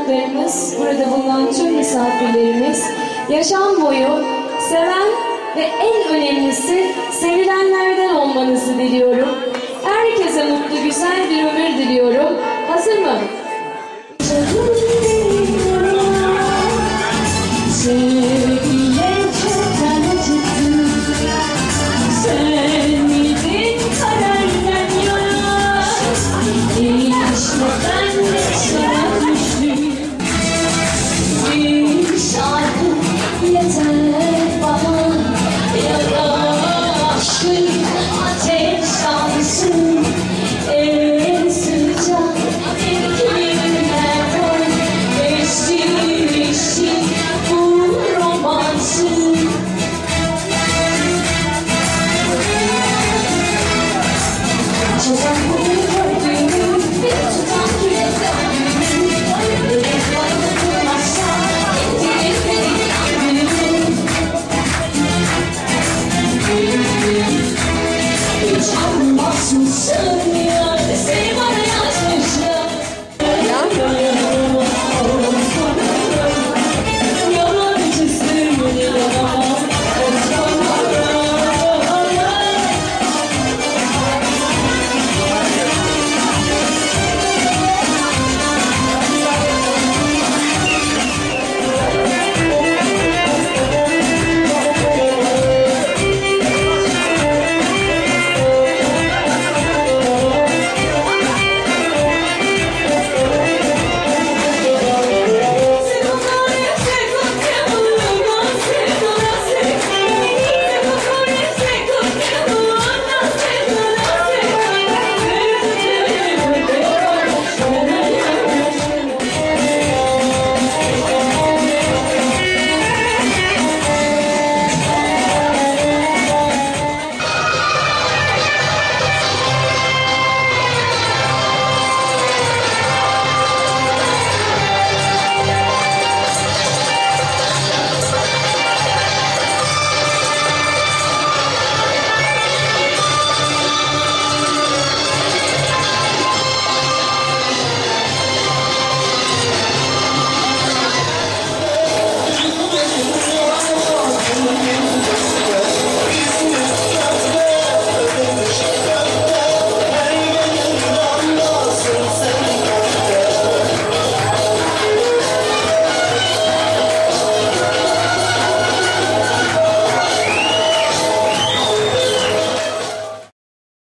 konuklarımız, burada bulunan tüm misafirlerimiz yaşam boyu seven ve en önemlisi sevilenlerden olmanızı diliyorum. Herkese mutlu, güzel bir ömür diliyorum. 说声你